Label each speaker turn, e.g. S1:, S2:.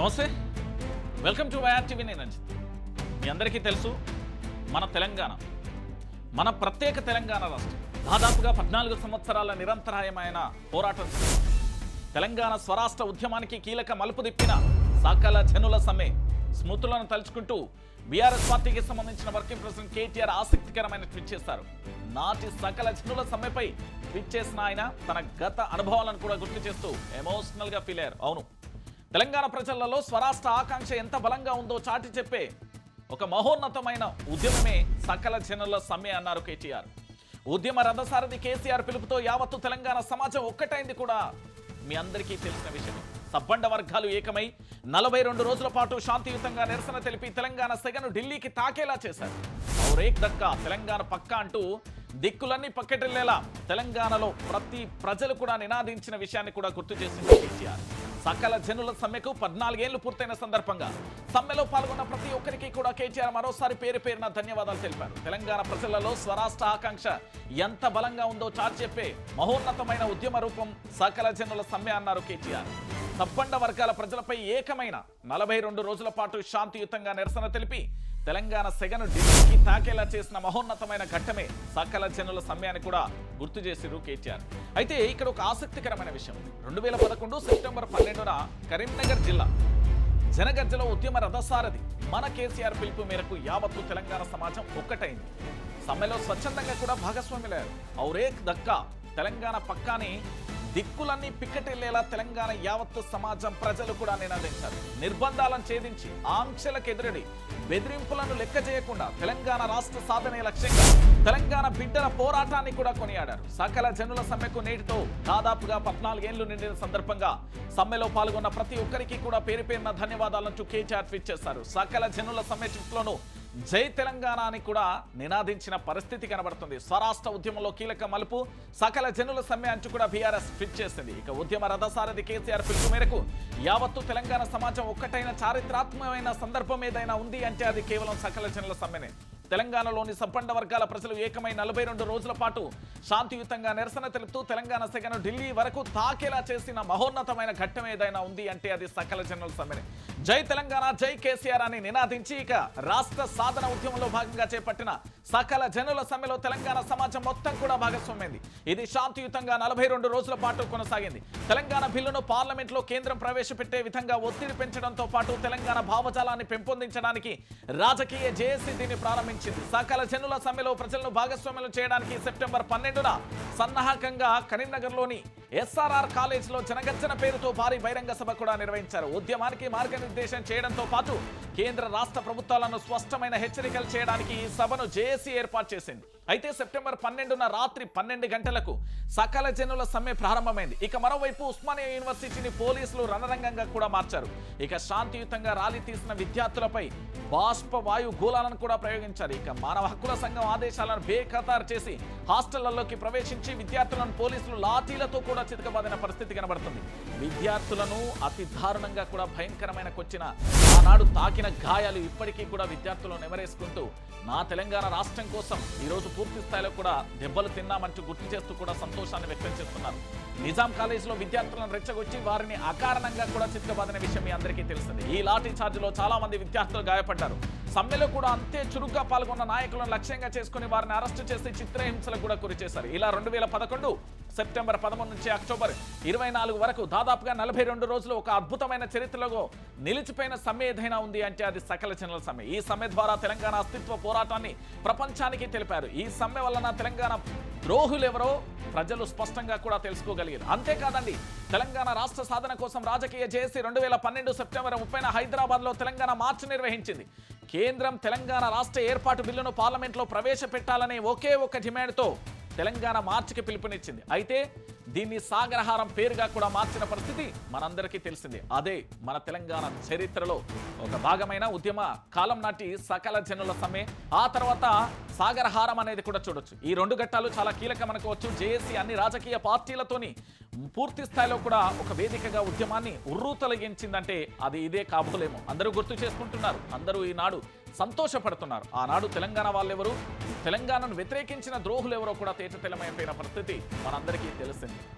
S1: నమస్తే. Welcome to YR TV నేను రంజిత్ మీ అందరికీ తెలుసు మన తెలంగాణ మన ప్రత్యేక తెలంగాణ రాష్ట్రం. దాదాపుగా పద్నాలుగు సంవత్సరాల నిరంతరాయమైన పోరాటం. తెలంగాణ స్వరాష్ట్ర ఉద్యమానికి కీలక మలుపు తిప్పిన సకల జనుల సమ్మె స్మృతులను తలుచుకుంటూ బీఆర్ఎస్ పార్టీకి సంబంధించిన వర్కింగ్ ప్రెసిడెంట్ కేటీఆర్ ఆసక్తికరమైన ట్వీట్ చేశారు. నాటి సకల జనుల సమ్మెపై ట్వీట్ చేసిన ఆయన తన గత అనుభవాలను కూడా గుర్తు చేస్తూ ఎమోషనల్గా ఫీల్ అయ్యారు. అవును. తెలంగాణ ప్రజలలో స్వరాష్ట్ర ఆకాంక్ష ఎంత బలంగా ఉందో చాటి చెప్పే ఒక మహోన్నతమైన ఉద్యమమే సకల జనుల సమ్మె అన్నారు కేటీఆర్. ఉద్యమ రథసారథి కేసీఆర్ పిలుపుతో యావత్తు తెలంగాణ సమాజం ఒక్కటైంది కూడా మీ అందరికీ తెలిసిన విషయం. సబ్బండ వర్గాలు ఏకమై నలభై రెండు రోజుల పాటు శాంతియుతంగా నిరసన తెలిపి తెలంగాణ సెగను ఢిల్లీకి తాకేలా చేశారు. ఔరేక్ దక్క తెలంగాణ పక్క అంటూ దిక్కులన్నీ పక్కటెళ్ళేలా తెలంగాణలో ప్రతి ప్రజలు కూడా నినాదించిన విషయాన్ని కూడా గుర్తు చేసింది కేసీఆర్. సకల జనుల సమ్మెకు పద్నాలుగేళ్ళు పూర్తయిన సందర్భంగా సమ్మెలో పాల్గొన్న ప్రతి ఒక్కరికి కూడా కేటీఆర్ మరోసారి పేరు పేరున ధన్యవాదాలు తెలిపారు. తెలంగాణ ప్రజలలో స్వరాష్ట్ర ఆకాంక్ష ఎంత బలంగా ఉందో చాటి చెప్పే మహోన్నతమైన ఉద్యమ రూపం సకల జనుల సమ్మె అన్నారు కేటీఆర్ తప్పండ వర్గాల ప్రజలపై ఏకమైన నలభై రెండు రోజుల పాటు శాంతియుతంగా నిరసన తెలిపి తెలంగాణ సెగను ఢిల్లీకి తాకేలా చేసిన మహోన్నతమైన ఘట్టమే సకల జనుల సమ్మె అని కూడా గుర్తు చేసిరు కేటీఆర్. అయితే ఇక్కడ ఒక ఆసక్తికరమైన విషయం. రెండు వేల పదకొండు సెప్టెంబర్ పన్నెండున కరీంనగర్ జిల్లా జనగర్జలో ఉద్యమ రథసారథి మన కేసీఆర్ పిలుపు మేరకు యావత్తు తెలంగాణ సమాజం ఒక్కటైంది. సమ్మెలో స్వచ్ఛందంగా కూడా భాగస్వాములయ్యారు. ఔరేక్ దక్కా తెలంగాణ పక్కాని దిక్కులన్నీ పిక్కటెళ్ళేలా తెలంగాణ యావత్తు సమాజం ప్రజలు కూడా నినాదించారు నిర్బంధాలను ఛేదించి ఆంక్షలకు ఎదురడి బెదిరింపులను లెక్క చేయకుండా తెలంగాణ రాష్ట్ర సాధనే లక్ష్యంగా తెలంగాణ బిడ్డల పోరాటాన్ని కూడా కొనియాడారు. సకల జనుల సమ్మెకు నేటితో దాదాపుగా పద్నాలుగేళ్ళు నిండిన సందర్భంగా సమ్మెలో పాల్గొన్న ప్రతి ఒక్కరికి కూడా పేరు పేరున ధన్యవాదాలంటూ కేటీఆర్ ట్వీట్ చేశారు సకల జనుల సమ్మె ట్వీట్లోనూ జై తెలంగాణ అని కూడా నినాదించిన పరిస్థితి కనబడుతుంది. స్వరాష్ట్ర ఉద్యమంలో కీలక మలుపు సకల జనుల సమ్మె అంచు కూడా బీఆర్ఎస్ ఫిట్ చేసింది. ఇక ఉద్యమ రథసారథి కేసీఆర్ పిలుపు మేరకు యావత్తు తెలంగాణ సమాజం ఒక్కటైన చారిత్రాత్మకమైన సందర్భం ఏదైనా ఉంది అంటే అది కేవలం సకల జనుల సమ్మెనే. తెలంగాణలోని సబ్బండ వర్గాల ప్రజలు ఏకమై నలభై రెండు రోజుల పాటు శాంతియుతంగా నిరసన తెలుపుతూ తెలంగాణ సెగను ఢిల్లీ వరకు తాకేలా చేసిన మహోన్నతమైన ఘట్టం ఏదైనా ఉంది అంటే అది సకల జనరల్ సమ్మెనే. జై తెలంగాణ జై కేసీఆర్ అని నినాదించి ఇక రాష్ట్ర సాధన ఉద్యమంలో భాగంగా చేపట్టిన సకల జనుల సమ్మెలో తెలంగాణ సమాజం మొత్తం కూడా భాగస్వామైంది ఇది శాంతియుతంగా నలభై రెండు రోజుల పాటు కొనసాగింది. తెలంగాణ బిల్లును పార్లమెంట్లో కేంద్రం ప్రవేశపెట్టే విధంగా ఒత్తిడి పెంచడంతో పాటు తెలంగాణ భావజాలాన్ని పెంపొందించడానికి రాజకీయ జేఏసీ దీన్ని ప్రారంభించింది సకల జనుల సమ్మెలో ప్రజలను భాగస్వామ్యం చేయడానికి సెప్టెంబర్ పన్నెండున సన్నాహకంగా కరీంనగర్లోని ఎస్ఆర్ఆర్ కాలేజ్లో జనగర్జన పేరుతో భారీ బహిరంగ సభ కూడా నిర్వహించారు. ఉద్యమానికి మార్గనిర్దేశం చేయడంతో పాటు కేంద్ర రాష్ట్ర ప్రభుత్వాలను స్పష్టమైన హెచ్చరికలు చేయడానికి ఈ సభను జేఏసీ ఏర్పాటు చేసింది. అయితే సెప్టెంబర్ పన్నెండున రాత్రి పన్నెండు గంటలకు సకల జనుల సమ్మె ప్రారంభమైంది. ఇక మరోవైపు ఉస్మానియా యూనివర్సిటీని పోలీసులు రణరంగంగా కూడా మార్చారు. ఇక శాంతియుతంగా ర్యాలీ తీసిన విద్యార్థులపై బాష్ప వాయు గోళాలను కూడా ప్రయోగించారు. ఇక మానవ హక్కుల సంఘం ఆదేశాలను బేఖతారు చేసి హాస్టళ్ళలోకి ప్రవేశించి విద్యార్థులను పోలీసులు లాఠీలతో కూడా చితకబాదిన పరిస్థితి కనబడుతుంది. విద్యార్థులను అతి దారుణంగా కూడా భయంకరమైన కొచ్చిన ఆనాడు తాకిన గాయాలు ఇప్పటికీ కూడా విద్యార్థులను నెమరేసుకుంటూ నా తెలంగాణ రాష్ట్రం కోసం ఈరోజు పూర్తి స్థాయిలో కూడా దెబ్బలు తిన్నామంటూ గుర్తు చేస్తూ కూడా సంతోషాన్ని వ్యక్తం చేస్తున్నారు. నిజాం కాలేజీలో విద్యార్థులను రెచ్చగొచ్చి వారిని అకారణంగా కూడా చితకబాదిన విషయం మీ అందరికీ తెలిసింది ఈ లాఠీ చార్జిలో చాలా మంది విద్యార్థులు గాయపడ్డారు. సమ్మెలో కూడా అంతే చురుగ్గా పాల్గొన్న నాయకులను లక్ష్యంగా చేసుకుని వారిని అరెస్టు చేసి చిత్రహింసలకు కూడా గురి చేశారు ఇలా రెండు వేల పదకొండు సెప్టెంబర్ పదమూడు నుంచి అక్టోబర్ ఇరవై నాలుగు వరకు దాదాపుగా నలభై రెండు రోజులు ఒక అద్భుతమైన చరిత్రలో నిలిచిపోయిన సమ్మె ఏదైనా ఉంది అంటే అది సకల జనుల సమ్మె. ఈ సమ్మె ద్వారా తెలంగాణ అస్తిత్వ పోరాటాన్ని ప్రపంచానికి తెలిపారు. ఈ సమ్మె వలన తెలంగాణ ద్రోహులెవరో ప్రజలు స్పష్టంగా కూడా తెలుసుకోగలిగారు. అంతేకాదండి తెలంగాణ రాష్ట్ర సాధన కోసం రాజకీయ జేసీ రెండు వేల పన్నెండు సెప్టెంబర్ ముప్పైన హైదరాబాద్లో తెలంగాణ మార్చ్ నిర్వహించింది. కేంద్రం తెలంగాణ రాష్ట్ర ఏర్పాటు బిల్లును పార్లమెంట్లో ప్రవేశపెట్టాలనే ఒకే ఒక డిమాండ్తో తెలంగాణ మార్చికి పిలుపునిచ్చింది. అయితే దీన్ని సాగరహారం పేరుగా కూడా మార్చిన పరిస్థితి మనందరికీ తెలిసిందే. అదే మన తెలంగాణ చరిత్రలో ఒక భాగమైన ఉద్యమ కాలం నాటి సకల జనుల సమ్మె ఆ తర్వాత సాగరహారం అనేది కూడా చూడొచ్చు. ఈ రెండు ఘట్టాలు చాలా కీలకం అనుకోవచ్చు. జేఏసీ అన్ని రాజకీయ పార్టీలతోని పూర్తి స్థాయిలో కూడా ఒక వేదికగా ఉద్యమాన్ని ఉర్రూ తొలగించిందంటే అది ఇదే కాబోలేమో. అందరూ గుర్తు చేసుకుంటున్నారు. అందరూ ఈనాడు సంతోషపడుతున్నారు. ఆనాడు తెలంగాణ వాళ్ళెవరు? తెలంగాణను వ్యతిరేకించిన ద్రోహులు ఎవరో కూడా తేటతెల్లమైపోయిన పరిస్థితి మనందరికీ తెలిసింది.